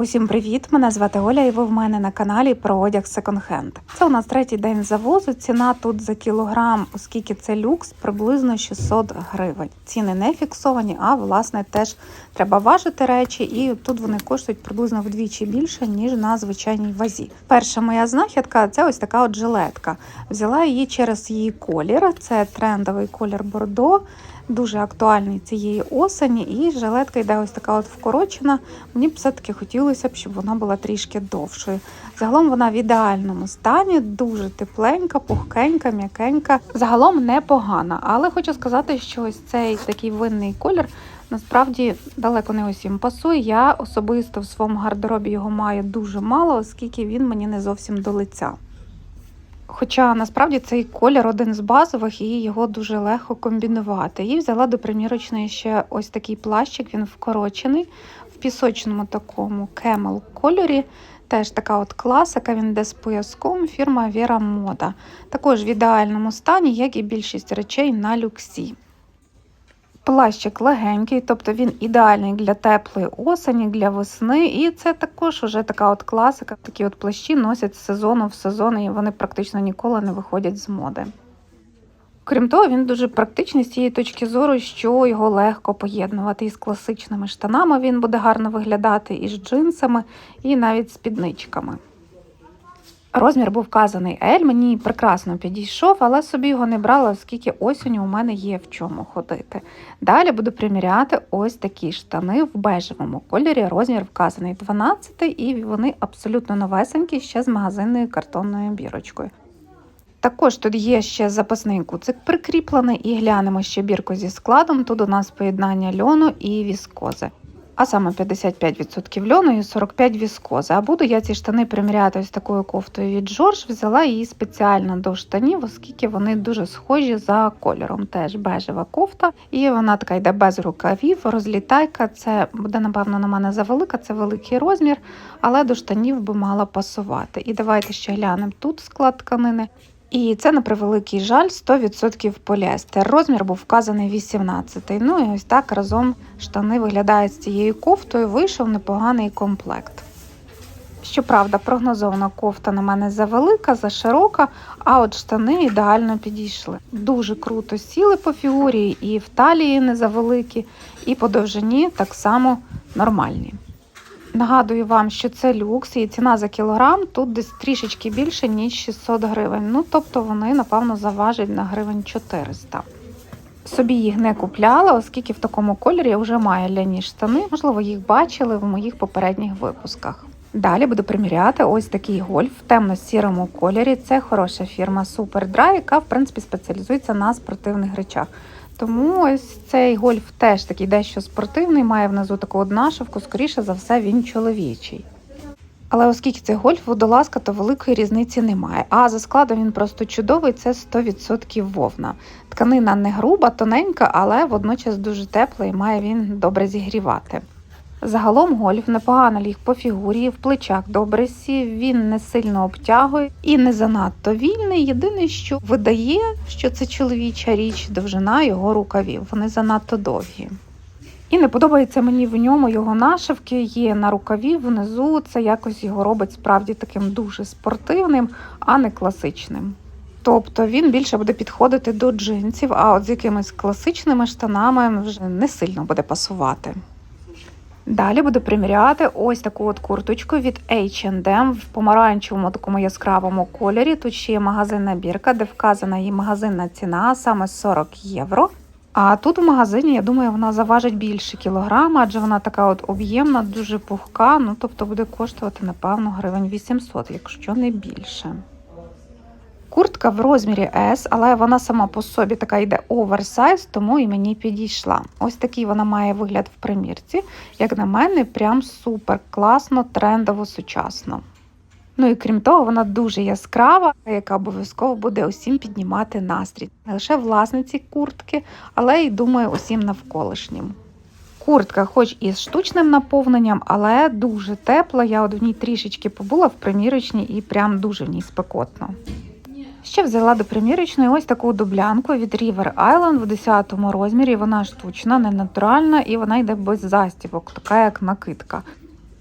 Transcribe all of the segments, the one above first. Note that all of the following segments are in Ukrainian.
Усім привіт! Мене звати Оля, і ви в мене на каналі про одяг секонд-хенд. Це у нас третій день завозу. Ціна тут за кілограм, оскільки це люкс, приблизно 600 гривень. Ціни не фіксовані, а власне теж треба важити речі, і тут вони коштують приблизно вдвічі більше ніж на звичайній вазі. Перша моя знахідка це ось така от жилетка. Взяла її через її колір. Це трендовий колір бордо. Дуже актуальний цієї осені, і жилетка йде ось така от вкорочена. Мені б все-таки хотілося б, щоб вона була трішки довшою. Загалом вона в ідеальному стані, дуже тепленька, пухкенька, м'якенька. Загалом непогана. Але хочу сказати, що ось цей такий винний колір насправді далеко не усім пасує. Я особисто в своєму гардеробі його маю дуже мало, оскільки він мені не зовсім до лиця. Хоча насправді цей колір один з базових і його дуже легко комбінувати. І взяла до примірочної ще ось такий плащик, він вкорочений в пісочному такому кемел кольорі. Теж така от класика, він йде з пояском, фірма Віра Мода. Також в ідеальному стані, як і більшість речей на люксі. Плащик легенький, тобто він ідеальний для теплої осені, для весни. І це також уже така от класика. Такі от плащі носять з сезону в сезон, і вони практично ніколи не виходять з моди. Крім того, він дуже практичний з цієї точки зору, що його легко поєднувати із класичними штанами. Він буде гарно виглядати і з джинсами, і навіть з підничками. Розмір був вказаний L, мені прекрасно підійшов, але собі його не брала, оскільки осінню у мене є в чому ходити. Далі буду приміряти ось такі штани в бежевому кольорі. Розмір вказаний 12 і вони абсолютно новесенькі, ще з магазинною картонною бірочкою. Також тут є ще запасний куцик прикріплений і глянемо ще бірку зі складом. Тут у нас поєднання льону і віскози а саме 55% льону і 45% віскози. А буду я ці штани приміряти ось такою кофтою від Джордж. Взяла її спеціально до штанів, оскільки вони дуже схожі за кольором. Теж бежева кофта. І вона така йде без рукавів, розлітайка. Це буде, напевно, на мене завелика, це великий розмір, але до штанів би мала пасувати. І давайте ще глянемо тут склад тканини. І це на превеликий жаль 100% поліестер. Розмір був вказаний 18 Ну і ось так разом штани виглядають з цією кофтою. Вийшов непоганий комплект. Щоправда, прогнозована кофта на мене завелика, заширока, а от штани ідеально підійшли. Дуже круто сіли по фігурі, і в талії не завеликі, і по довжині так само нормальні. Нагадую вам, що це люкс і ціна за кілограм тут десь трішечки більше, ніж 600 гривень. Ну, тобто вони, напевно, заважать на гривень 400. Собі їх не купляла, оскільки в такому кольорі я вже маю ляні штани. Можливо, їх бачили в моїх попередніх випусках. Далі буду приміряти ось такий гольф в темно-сірому кольорі. Це хороша фірма Superdry, яка в принципі спеціалізується на спортивних речах. Тому ось цей гольф теж такий дещо спортивний, має внизу таку однашивку, скоріше за все, він чоловічий. Але оскільки це гольф водолазка, то великої різниці немає. А за складом він просто чудовий, це 100% вовна. Тканина не груба, тоненька, але водночас дуже тепла і має він добре зігрівати. Загалом гольф непогано ліг по фігурі, в плечах добре сів, він не сильно обтягує і не занадто вільний. Єдине, що видає, що це чоловіча річ, довжина його рукавів. Вони занадто довгі. І не подобається мені в ньому його нашивки, є на рукаві внизу. Це якось його робить справді таким дуже спортивним, а не класичним. Тобто він більше буде підходити до джинсів, а от з якимись класичними штанами вже не сильно буде пасувати. Далі буду приміряти ось таку от курточку від H&M в помаранчевому такому яскравому кольорі. Тут ще є магазинна бірка, де вказана її магазинна ціна, саме 40 євро. А тут в магазині, я думаю, вона заважить більше кілограма, адже вона така от об'ємна, дуже пухка, ну тобто буде коштувати, напевно, гривень 800, якщо не більше. Куртка в розмірі S, але вона сама по собі така йде оверсайз, тому і мені підійшла. Ось такий вона має вигляд в примірці. Як на мене, прям супер класно, трендово, сучасно. Ну і крім того, вона дуже яскрава, яка обов'язково буде усім піднімати настрій. Не лише власниці куртки, але й думаю, усім навколишнім. Куртка, хоч і з штучним наповненням, але дуже тепла. Я от в ній трішечки побула в примірочній і прям дуже в ній спекотно. Ще взяла до примірочної ось таку дублянку від River Island в 10 розмірі. Вона штучна, не натуральна і вона йде без застібок, така як накидка.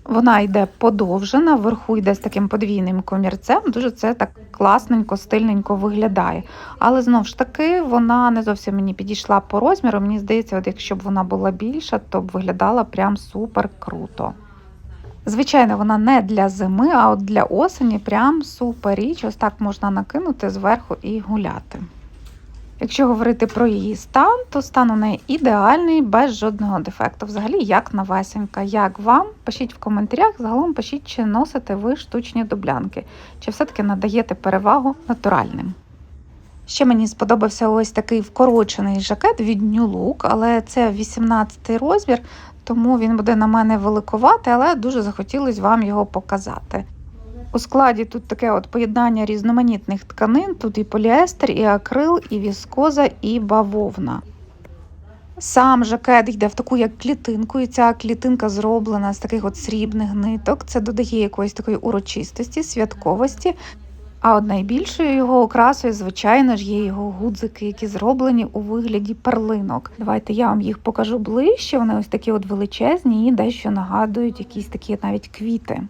Вона йде подовжена, вверху йде з таким подвійним комірцем. Дуже це так класненько, стильненько виглядає. Але знову ж таки, вона не зовсім мені підійшла по розміру. Мені здається, от якщо б вона була більша, то б виглядала прям супер круто. Звичайно, вона не для зими, а от для осені прям супер річ. Ось так можна накинути зверху і гуляти. Якщо говорити про її стан, то стан у неї ідеальний, без жодного дефекту. Взагалі, як новесенька. Як вам? Пишіть в коментарях, загалом пишіть, чи носите ви штучні дублянки, чи все-таки надаєте перевагу натуральним. Ще мені сподобався ось такий вкорочений жакет від New Look, але це 18 розмір, тому він буде на мене великувати, але дуже захотілося вам його показати. У складі тут таке от поєднання різноманітних тканин, тут і поліестер, і акрил, і віскоза, і бавовна. Сам жакет йде в таку як клітинку, і ця клітинка зроблена з таких от срібних ниток. Це додає якоїсь такої урочистості, святковості. А от найбільшою його окрасою, звичайно ж, є його гудзики, які зроблені у вигляді перлинок. Давайте я вам їх покажу ближче. Вони ось такі от величезні і дещо нагадують якісь такі навіть квіти.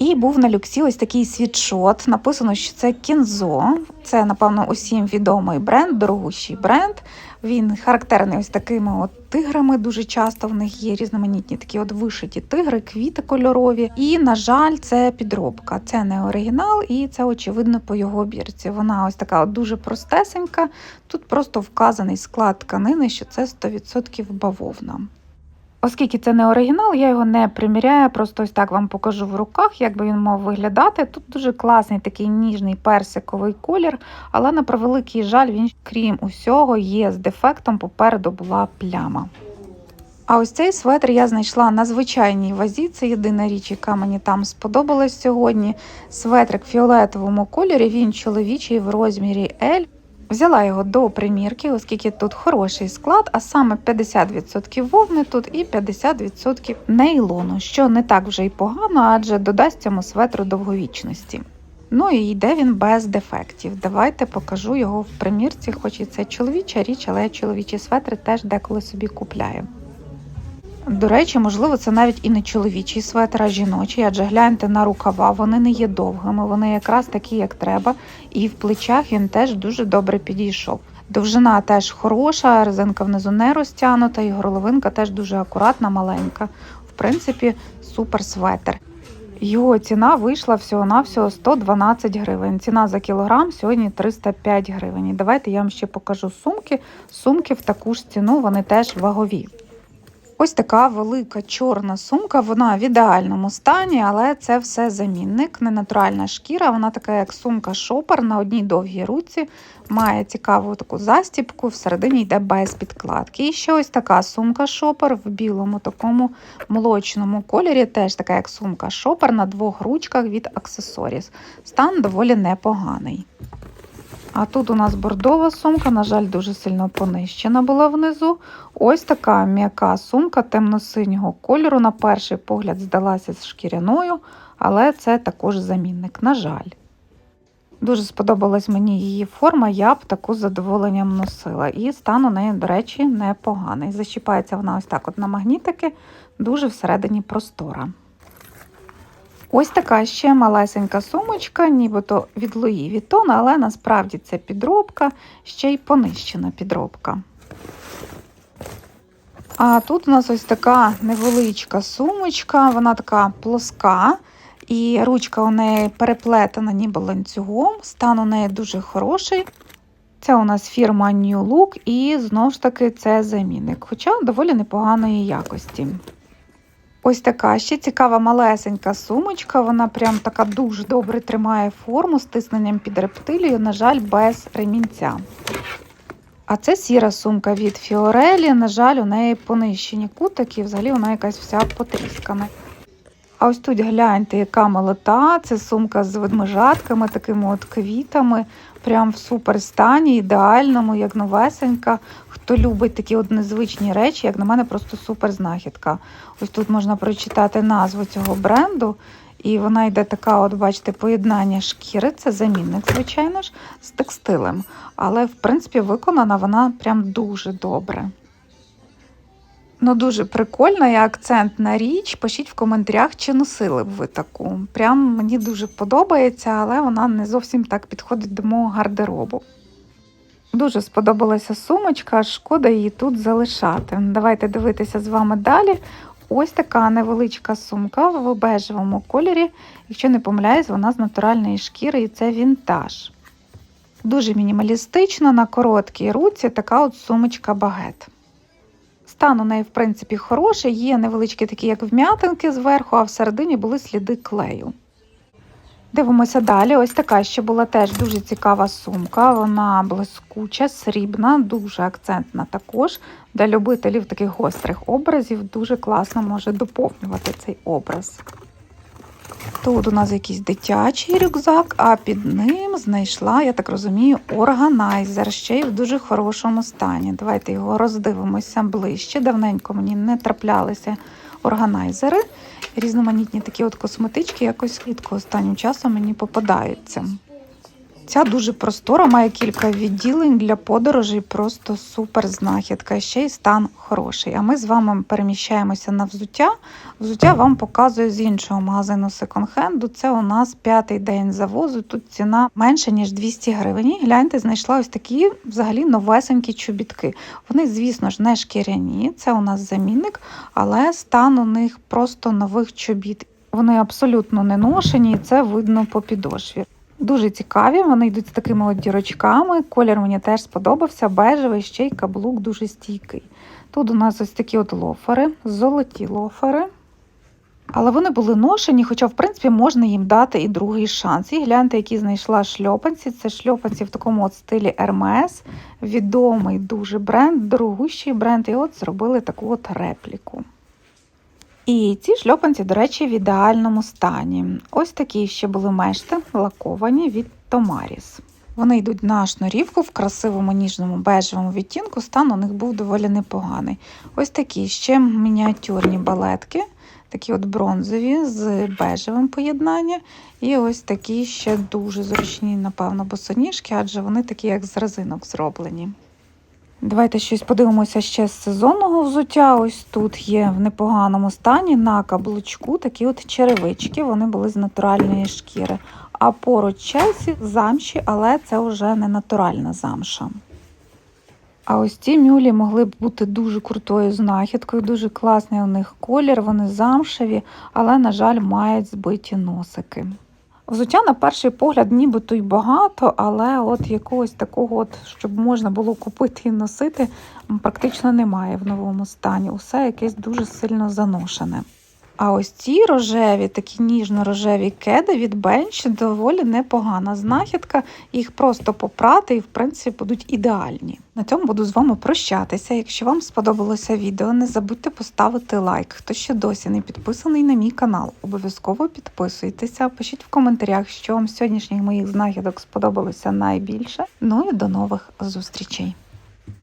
І був на люксі ось такий світшот. Написано, що це кінзо. Це, напевно, усім відомий бренд, дорогущий бренд. Він характерний ось такими от тиграми. Дуже часто в них є різноманітні такі от вишиті тигри, квіти кольорові. І, на жаль, це підробка. Це не оригінал, і це очевидно по його бірці. Вона ось така от дуже простесенька. Тут просто вказаний склад тканини, що це 100% бавовна. Оскільки це не оригінал, я його не приміряю, просто ось так вам покажу в руках, як би він мав виглядати. Тут дуже класний такий ніжний персиковий колір, але на превеликий жаль, він, крім усього, є з дефектом, попереду була пляма. А ось цей светр я знайшла на звичайній вазі. Це єдина річ, яка мені там сподобалась сьогодні. Светрик в фіолетовому кольорі, він чоловічий в розмірі L. Взяла його до примірки, оскільки тут хороший склад, а саме 50% вовни тут і 50% нейлону, що не так вже й погано, адже додасть цьому светру довговічності. Ну і йде він без дефектів. Давайте покажу його в примірці, хоч і це чоловіча річ, але я чоловічі светри теж деколи собі купляю. До речі, можливо, це навіть і не чоловічий светр, а жіночий, адже гляньте на рукава, вони не є довгими, вони якраз такі, як треба, і в плечах він теж дуже добре підійшов. Довжина теж хороша, резинка внизу не розтягнута, і горловинка теж дуже акуратна, маленька. В принципі, супер светр. Його ціна вийшла всього-навсього 112 гривень. Ціна за кілограм сьогодні 305 гривень. І давайте я вам ще покажу сумки. Сумки в таку ж ціну, вони теж вагові. Ось така велика чорна сумка, вона в ідеальному стані, але це все замінник, не натуральна шкіра. Вона така, як сумка шопер на одній довгій руці, має цікаву таку застіпку, всередині йде без підкладки. І ще ось така сумка шопер в білому такому молочному кольорі, теж така, як сумка шопер на двох ручках від аксесоріс. Стан доволі непоганий. А тут у нас бордова сумка, на жаль, дуже сильно понищена була внизу. Ось така м'яка сумка темно-синього кольору. На перший погляд здалася з шкіряною, але це також замінник, на жаль. Дуже сподобалась мені її форма, я б таку з задоволенням носила. І стан у неї, до речі, непоганий. Защіпається вона ось так от на магнітики, дуже всередині простора. Ось така ще малесенька сумочка, нібито від Луї Вітона, але насправді це підробка, ще й понищена підробка. А тут у нас ось така невеличка сумочка, вона така плоска, і ручка у неї переплетена ніби ланцюгом, стан у неї дуже хороший. Це у нас фірма New Look, і знову ж таки це замінник, хоча доволі непоганої якості. Ось така ще цікава малесенька сумочка. Вона прям така дуже добре тримає форму з тисненням під рептилію, на жаль, без ремінця. А це сіра сумка від Фіорелі. На жаль, у неї понищені кутики, взагалі вона якась вся потріскана. А ось тут гляньте, яка молота. Це сумка з ведмежатками, такими от квітами. Прям в супер стані, ідеальному, як новесенька. Хто любить такі от незвичні речі, як на мене, просто супер знахідка. Ось тут можна прочитати назву цього бренду. І вона йде така, от, бачите, поєднання шкіри, це замінник, звичайно ж, з текстилем. Але, в принципі, виконана вона прям дуже добре. Ну, дуже прикольна і акцентна річ. Пишіть в коментарях, чи носили б ви таку. Прям мені дуже подобається, але вона не зовсім так підходить до мого гардеробу. Дуже сподобалася сумочка, шкода її тут залишати. Давайте дивитися з вами далі. Ось така невеличка сумка в бежевому кольорі. Якщо не помиляюсь, вона з натуральної шкіри і це вінтаж. Дуже мінімалістично на короткій руці така от сумочка багет. Стан у неї, в принципі, хороший, є невеличкі такі, як вм'ятинки зверху, а всередині були сліди клею. Дивимося далі. Ось така ще була теж дуже цікава сумка. Вона блискуча, срібна, дуже акцентна також. Для любителів таких гострих образів дуже класно може доповнювати цей образ. Тут у нас якийсь дитячий рюкзак, а під ним знайшла, я так розумію, органайзер, ще й в дуже хорошому стані. Давайте його роздивимося ближче. Давненько мені не траплялися органайзери. Різноманітні такі от косметички якось рідко останнім часом мені попадаються. Ця дуже простора, має кілька відділень для подорожей, просто супер знахідка. Ще й стан хороший. А ми з вами переміщаємося на взуття. Взуття вам показую з іншого магазину секонд-хенду. Це у нас п'ятий день завозу. Тут ціна менше ніж 200 гривень. Гляньте, знайшла ось такі взагалі новесенькі чобітки. Вони, звісно ж, не шкіряні. Це у нас замінник, але стан у них просто нових чобіт. Вони абсолютно не ношені, і це видно по підошві. Дуже цікаві, вони йдуть з такими от дірочками. Колір мені теж сподобався, бежевий, ще й каблук дуже стійкий. Тут у нас ось такі от лофери, золоті лофери. Але вони були ношені, хоча, в принципі, можна їм дати і другий шанс. І гляньте, які знайшла шльопанці. Це шльопанці в такому от стилі Hermes. Відомий дуже бренд, дорогущий бренд. І от зробили таку от репліку. І ці шльопанці, до речі, в ідеальному стані. Ось такі ще були мешти, лаковані від Томаріс. Вони йдуть на шнурівку в красивому ніжному бежевому відтінку. Стан у них був доволі непоганий. Ось такі ще мініатюрні балетки, такі от бронзові з бежевим поєднанням. І ось такі ще дуже зручні, напевно, босоніжки, адже вони такі, як з резинок зроблені. Давайте щось подивимося ще з сезонного взуття. Ось тут є в непоганому стані на каблучку такі от черевички, вони були з натуральної шкіри. А поруч Челсі замші, але це вже не натуральна замша. А ось ці мюлі могли б бути дуже крутою знахідкою, дуже класний у них колір, вони замшеві, але, на жаль, мають збиті носики. Взуття на перший погляд нібито й багато, але от якогось такого, от, щоб можна було купити і носити, практично немає в новому стані. Усе якесь дуже сильно заношене. А ось ці рожеві, такі ніжно-рожеві кеди від Bench доволі непогана знахідка. Їх просто попрати і, в принципі, будуть ідеальні. На цьому буду з вами прощатися. Якщо вам сподобалося відео, не забудьте поставити лайк. Хто ще досі не підписаний на мій канал, обов'язково підписуйтеся, пишіть в коментарях, що вам сьогоднішніх моїх знахідок сподобалося найбільше. Ну і до нових зустрічей!